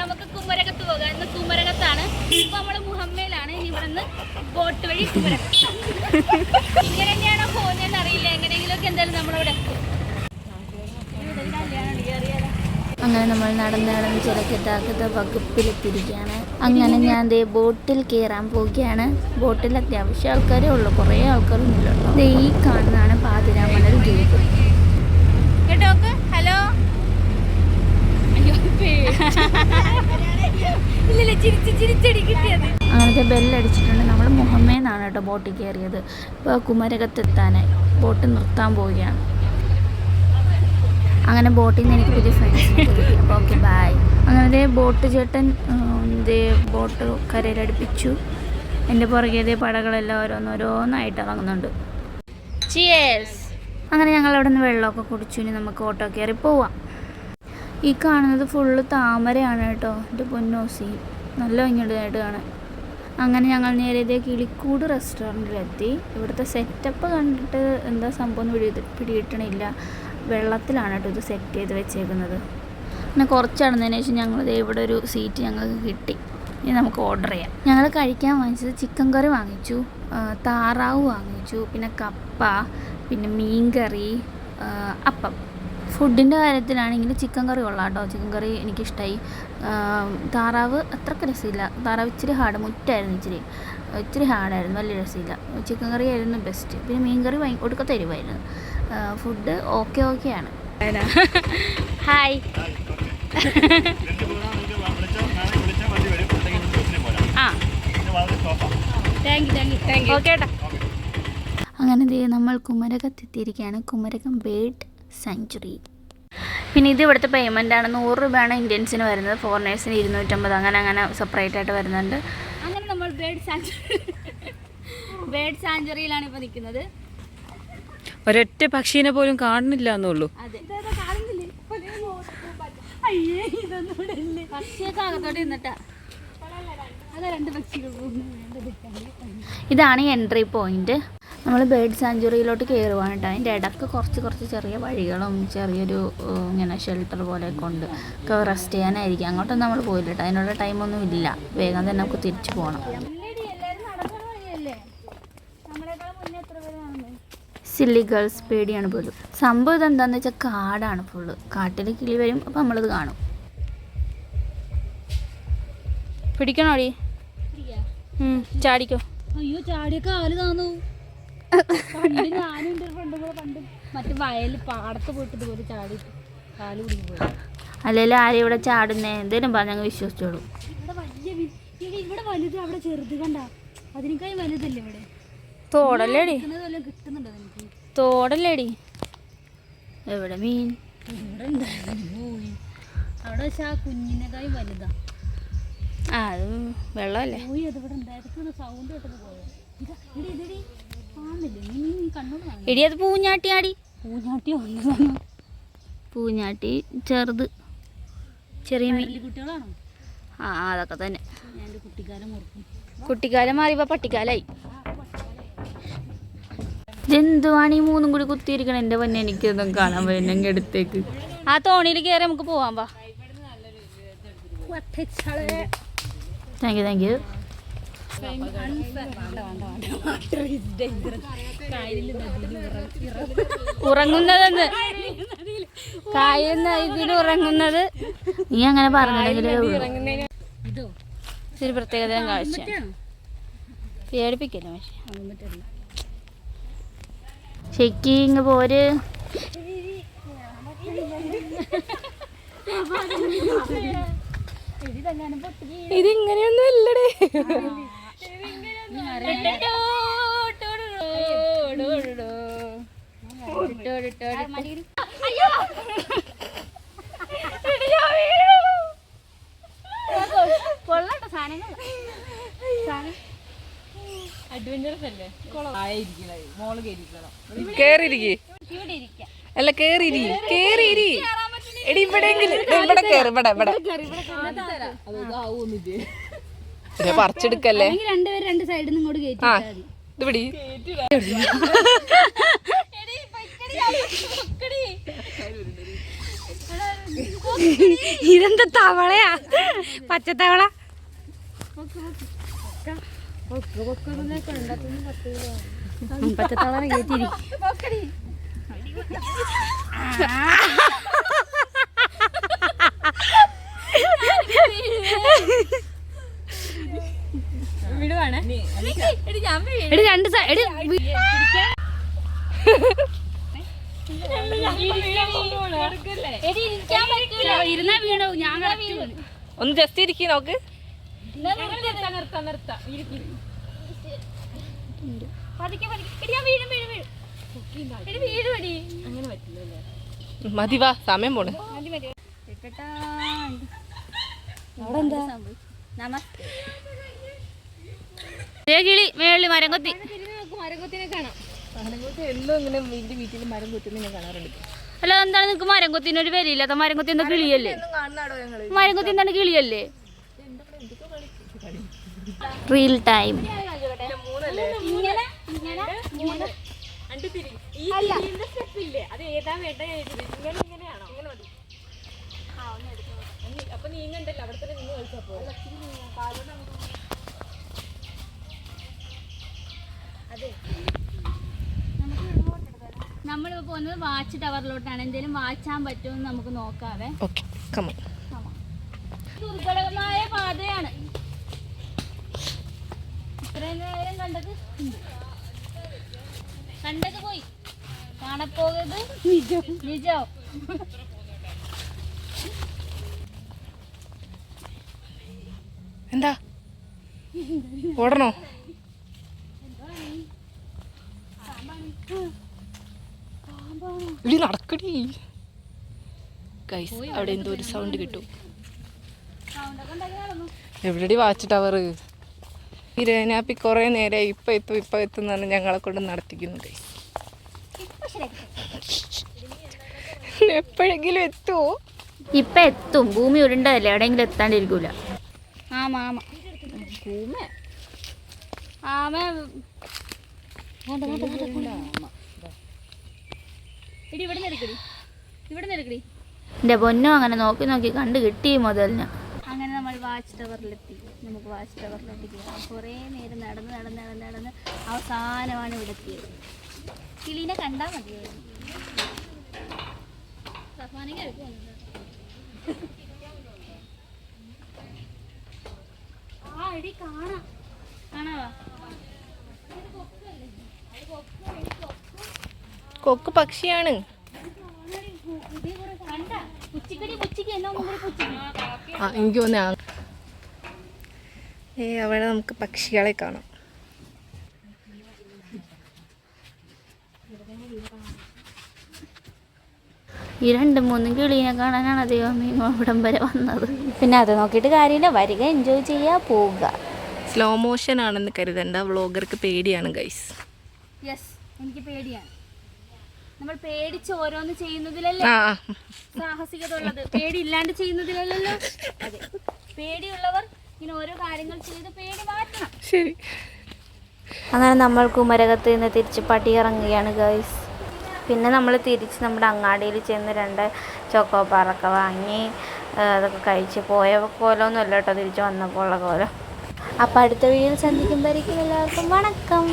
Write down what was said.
നമുക്ക് കുമരകത്ത് പോകാം. ഇന്ന് കുമരകത്താണ്. ഇപ്പൊ നമ്മൾ മുഹമ്മയിലാണ് ഇനി ഇവിടെ നിന്ന് ബോട്ട് വഴി കുമരകത്ത്. ഇങ്ങനെ തന്നെയാണോ പോകുന്നതെന്ന് അറിയില്ല. എങ്ങനെയെങ്കിലും ഒക്കെ എന്തായാലും നമ്മളിവിടെ എത്തും? അങ്ങനെ നമ്മൾ നടന്ന് നടന്ന് ചില ഗതാഗത വകുപ്പിലെത്തിയിരിക്കുകയാണ്. അങ്ങനെ ഞാൻ ദേ ബോട്ടിൽ കയറാൻ പോവുകയാണ്. ബോട്ടിൽ അത്യാവശ്യം ആൾക്കാരേ ഉള്ളൂ. കുറേ ആൾക്കാരൊന്നുമില്ല ഈ കാണുന്നതാണ് പാതിരാമണൽ ദ്വീപ് കേട്ടോ അങ്ങനത്തെ ബെല്ലടിച്ചിട്ടുണ്ട്. നമ്മൾ മുഹമ്മേന്നാണ് കേട്ടോ ബോട്ടിൽ കയറിയത്. ഇപ്പോൾ കുമരകത്തെത്താനായി ബോട്ട് നിർത്താൻ പോവുകയാണ്. അങ്ങനെ ബോട്ടിൽ നിന്ന് എനിക്ക് പുതിയ ഫ്രണ്ട്സ് അപ്പോൾ ഓക്കെ ബായ് അങ്ങനെ ബോട്ട് ചേട്ടൻ ഇതേ ബോട്ട് കരയിലടുപ്പിച്ചു. എന്റെ പുറകെ ദേ പടകളെല്ലാം ഓരോന്നോരോന്നായിട്ട് ഇറങ്ങുന്നുണ്ട്. ചിയേഴ്സ് അങ്ങനെ ഞങ്ങൾ അവിടെ നിന്ന് വെള്ളമൊക്കെ കുടിച്ചു. ഇനി നമുക്ക് ഓട്ടോ കയറി പോവാം. ഈ കാണുന്നത് ഫുള്ള് താമരയാണ് കേട്ടോ. എന്റെ പൊന്നോസി. നല്ല ഭംഗിയുണ്ടായിട്ട് കാണാൻ. അങ്ങനെ ഞങ്ങൾ നേരെ ഇതേ കിളിക്കൂട് റെസ്റ്റോറന്റിലെത്തി ഇവിടുത്തെ സെറ്റപ്പ് കണ്ടിട്ട് എന്താ സംഭവം പിടി പിടികിട്ടണില്ല. വെള്ളത്തിലാണ് കേട്ടോ ഇത് സെറ്റ് ചെയ്ത് വെച്ചേക്കുന്നത്. പിന്നെ കുറച്ച് നടന്നതിന് ശേഷം ഞങ്ങൾ ഇവിടെ ഒരു സീറ്റ് ഞങ്ങൾക്ക് കിട്ടി. ഇനി നമുക്ക് ഓർഡർ ചെയ്യാം. ഞങ്ങൾ കഴിക്കാൻ വാങ്ങിച്ചത് ചിക്കൻ കറി വാങ്ങിച്ചു. താറാവ് വാങ്ങിച്ചു. പിന്നെ കപ്പ പിന്നെ മീൻ കറി അപ്പം. ഫുഡിന്റെ കാര്യത്തിലാണെങ്കിൽ ചിക്കൻ കറി കൊള്ളാം കേട്ടോ. ചിക്കൻ കറി എനിക്കിഷ്ടമായി താറാവ് അത്രയ്ക്ക് രസമില്ല. താറാവ് ഇച്ചിരി ഹാർഡ് മുറ്റായിരുന്നു ഇച്ചിരി. ഇച്ചിരി ഹാർഡായിരുന്നു വലിയ രസമില്ല. ചിക്കൻ കറി ആയിരുന്നു ബെസ്റ്റ് പിന്നെ മീൻ കറി ഭയ ഒടുക്കത്തെ എരിവായിരുന്നു ഫുഡ് ഓക്കെ ആണ്. ഹായ് ആ. Thank you thank you thank you okay ഏട്ടാ അങ്ങനെ ദേ നമ്മൾ കുമരകത്തെത്തിയിരിക്കുകയാണ്. കുമരകം ബേർഡ് സാങ്ച്വറി പിന്നെ ഇത് ഇവിടുത്തെ പേയ്മെന്റ് ആണ്. നൂറ് രൂപയാണ് ഇന്ത്യൻസിന് വരുന്നത്. ഫോറിനേഴ്സിന് ഇരുന്നൂറ്റമ്പത്. അങ്ങനെ അങ്ങനെ സെപ്പറേറ്റ് ആയിട്ട് വരുന്നുണ്ട്. അങ്ങനെ നമ്മൾ ബേർഡ് സാഞ്ചുറി ബേർഡ് സാഞ്ചുറിയിലാണ് ഇപ്പൊ നിൽക്കുന്നത്. ഒരൊറ്റ പക്ഷീനെ പോലും കാണുന്നില്ല എന്നുള്ളൂ. പക്ഷിയൊക്കെ അകത്തോട്ട് നിന്നിട്ടാ. ഇതാണ് എൻട്രി പോയിന്റ് നമ്മൾ ബേർഡ് സാഞ്ചുറിയിലോട്ട് കയറുവാണ് കേട്ടോ. അതിന്റെ ഇടയ്ക്ക് കുറച്ച് കുറച്ച് ചെറിയ വഴികളും ചെറിയൊരു ഇങ്ങനെ ഷെൽട്ടർ പോലെയൊക്കെ ഉണ്ട്. ഒക്കെ റെസ്റ്റ് ചെയ്യാനായിരിക്കും. അങ്ങോട്ടൊന്നും നമ്മൾ പോയില്ല കേട്ടോ. അതിനുള്ള ടൈമൊന്നും ഇല്ല. വേഗം തന്നെ നമുക്ക് തിരിച്ചു പോകണം സില്ലി ഗേൾസ് പേടിയാണ് പോലും. സംഭവം ഇതെന്താണെന്ന് വെച്ചാൽ കാടാണ് ഫുള്ള് കാട്ടിൽ കിളി വരും അപ്പം നമ്മളിത് കാണും. പിടിക്കണോടി ചാടിക്കോ. അയ്യോ ചാടിയൊക്കെ കാൽ താന്നു? ഞാനും എന്റെ ഫ്രണ്ടും കൂടെ പണ്ട് മറ്റേ വയലിൽ പാടത്ത് പോയിട്ട് ഇതുപോലെ ചാടി കാൽ കുടുങ്ങി പോയി. അല്ലെങ്കിൽ ആരും ഇവിടെ ചാടുന്നേ? എന്തേലും പറഞ്ഞങ്ങ് വിശ്വസിച്ചോളൂ. ഇവിടെ വലിയ വി- ഇവിടെ ഇവിടെ വലുത് അവിടെ ചെറുത് കണ്ട? അതിനേക്കാളും വലുതല്ലേ ഇവിടെ? തോടല്ലേടി കിട്ടുന്നുണ്ടോ എനിക്ക് തോടല്ലേടി എവിടെ മീൻ? ഇവിടെ ഉണ്ടായിരുന്നു അവിടെ പക്ഷെ ആ കുഞ്ഞിനേക്കാളും വലുതാ. ആ അത് വെള്ളമല്ലേ? അത് എടി പൂഞ്ഞാട്ടി ആടി. പൂഞ്ഞാട്ടി ചെറുത്. ചെറിയ മീൻ. ആ അതൊക്കെ തന്നെ. കുട്ടിക്കാലം മാറിയപ്പോ പട്ടിക്കാലായി. ഇതെന്തുവാണ് ഈ മൂന്നും കൂടി കുത്തിയിരിക്കണം? എന്റെ പൊന്നെ എനിക്കൊന്നും കാണാൻ പറ്റുന്നെങ്കിൽ അടുത്തേക്ക് ആ തോണിയിൽ കയറി നമുക്ക് പോവാൻ വാ. താങ്ക് യു താങ്ക് യു ഉറങ്ങുന്നതെന്ന്. കായുന്ന ഇതിൽ ഉറങ്ങുന്നത്? നീ അങ്ങനെ ഇതോ? ഇതൊരു പ്രത്യേകത കാഴ്ച പേടിപ്പിക്കല്ലോ പക്ഷേ പറ്റില്ല ശരിക്ക് ഇങ്ങ് പോര്. ഇതിങ്ങനെയൊന്നും അല്ലടേ. കൊള്ളാട്ടോ സാധനങ്ങൾ കേറിയിരിക്കേ. ഇരിക്കാം. അല്ല കേറി കേറി എടി ഇവിടെയെങ്കിലും ഇവിടെ കേറി ഇവിടെ ഇവിടെ. ഇത് പറിച്ചെടുക്കല്ലേ? രണ്ടുപേരും രണ്ട് സൈഡിൽ നിന്ന് ഇങ്ങോട്ട് കയറ്റി ആ. ഇത് പിടി. ഇതെന്താ തവളയാ? പച്ചത്തവള? പച്ചത്തവള കയറ്റിരി എടി രണ്ട് സൈ- എടി എടി ഇരിക്കാൻ പറ്റൂല. ഇരുന്നാ വീണു? ഞാൻ ഒന്ന് ജസ്റ്റ് ഇരിക്കും നോക്ക്. മതി വാ സമയം പോണ്. മതി മതി. കിളി മേളി മരം കൊത്തി. അല്ല എന്താണ് നിങ്ങക്ക് മരം കൊത്തിന് ഒരു വിലയില്ലാത്ത മരം കൊത്തി എന്താ കിളിയല്ലേ? മരം കൊത്തി എന്താണ് കിളിയല്ലേ? റീൽ ടൈം ഇങ്ങനെ ഇങ്ങനെ ഇങ്ങനെ അപ്പൊ നീങ്ങണ്ടല്ലോ അവിടെ തന്നെ നിന്ന് കളിച്ചപ്പോ നമ്മളിപ്പോ പോകുന്നത് വാച്ച് ടവറിലോട്ടാണ്. എന്തെങ്കിലും വാച്ചാൻ പറ്റുമെന്ന് നമുക്ക് നോക്കാവേ. ദുർഘടമായ പാതയാണ്. ഇത്രയും നേരം കണ്ടത്. കണ്ടത് പോയി. കാണപ്പോകത് നിജം. നിജം. എന്താ? ഓടണോ? ഇടി നടക്കടി. ഗൈസ് അവിടെ എന്തോ ഒരു സൗണ്ട് കിട്ടും. സൗണ്ടൊക്കെ ഉണ്ടാക്കി നടന്നു എവിടെടി വാച്ച് ടവർ ഈ രേനാപ്പി കുറേ നേരം ഇപ്പം എത്തും ഇപ്പം എത്തും എന്ന് പറഞ്ഞ് ഞങ്ങളെ കൊണ്ട് നടത്തിക്കുന്നു ഗൈസ് എപ്പോഴെങ്കിലും എത്തുമോ ഇപ്പൊ എത്തും. ഭൂമി ഉരുണ്ടതല്ലേ? എവിടെയെങ്കിലും എത്താണ്ടിരിക്കൂല. ഇടി. ഇവിടെ ഇവിടെ എന്റെ പൊന്നും അങ്ങനെ നോക്കി നോക്കി കണ്ട് കിട്ടി മുതലിന്. അങ്ങനെ നമ്മൾ വാച്ച് ടവറിലെത്തി നമുക്ക് വാച്ച് ടവറിലെത്തി കുറെ കുറേ നേരം നടന്ന് നടന്ന് നടന്ന് നടന്ന് അവസാനമാണ് ഇവിടെ എത്തിയത്. കിളീനെ കണ്ടാൽ മതിയായിരുന്നു. സഫാനെങ്കിൽ എടി കാണാം. കൊക്ക് പക്ഷിയാണ്. എനിക്ക് തോന്നി ആ ഏ അവിടെ നമുക്ക് പക്ഷികളെ കാണാം. ഈ രണ്ട് മൂന്നും കിളീനെ കാണാനാണ് ദൈവമേ ഇവിടം വരെ വന്നത്. പിന്നെ അത് നോക്കിയിട്ട് കാര്യമില്ല. വരിക എൻജോയ് ചെയ്യുക പോവുക. സ്ലോ മോഷൻ ആണെന്ന് കരുതണ്ട. വ്ളോഗർക്ക് പേടിയാണ് ഗൈസ് യെസ് എനിക്ക് പേടിയാണ്. നമ്മൾ പേടിച്ച് ഓരോന്ന് ചെയ്യുന്നതിലല്ലേ? ആ സാഹസികത ഉള്ളത് പേടി ഇല്ലാണ്ട് ചെയ്യുന്നതിലല്ലല്ലോ? അതെ. പേടിയുള്ളവർ ഇങ്ങനെ ഓരോ കാര്യങ്ങൾ ചെയ്ത് പേടി മാറ്റണം. ശരി. അങ്ങനെ നമ്മൾ കുമരകത്ത് നിന്ന് തിരിച്ച് പട്ടിയിറങ്ങുകയാണ് ഗൈസ് പിന്നെ നമ്മൾ തിരിച്ച് നമ്മുടെ അങ്ങാടിയിൽ ചെന്ന് രണ്ട് ചോക്കോപ്പാറൊക്കെ വാങ്ങി അതൊക്കെ കഴിച്ച് പോയ കോലമൊന്നുമല്ല കേട്ടോ തിരിച്ച് വന്നപ്പോൾ ഉള്ള കോലം. അപ്പോൾ അടുത്ത വീഡിയോയിൽ സന്ധിക്കുമ്പോഴേക്കും എല്ലാവർക്കും വണക്കം.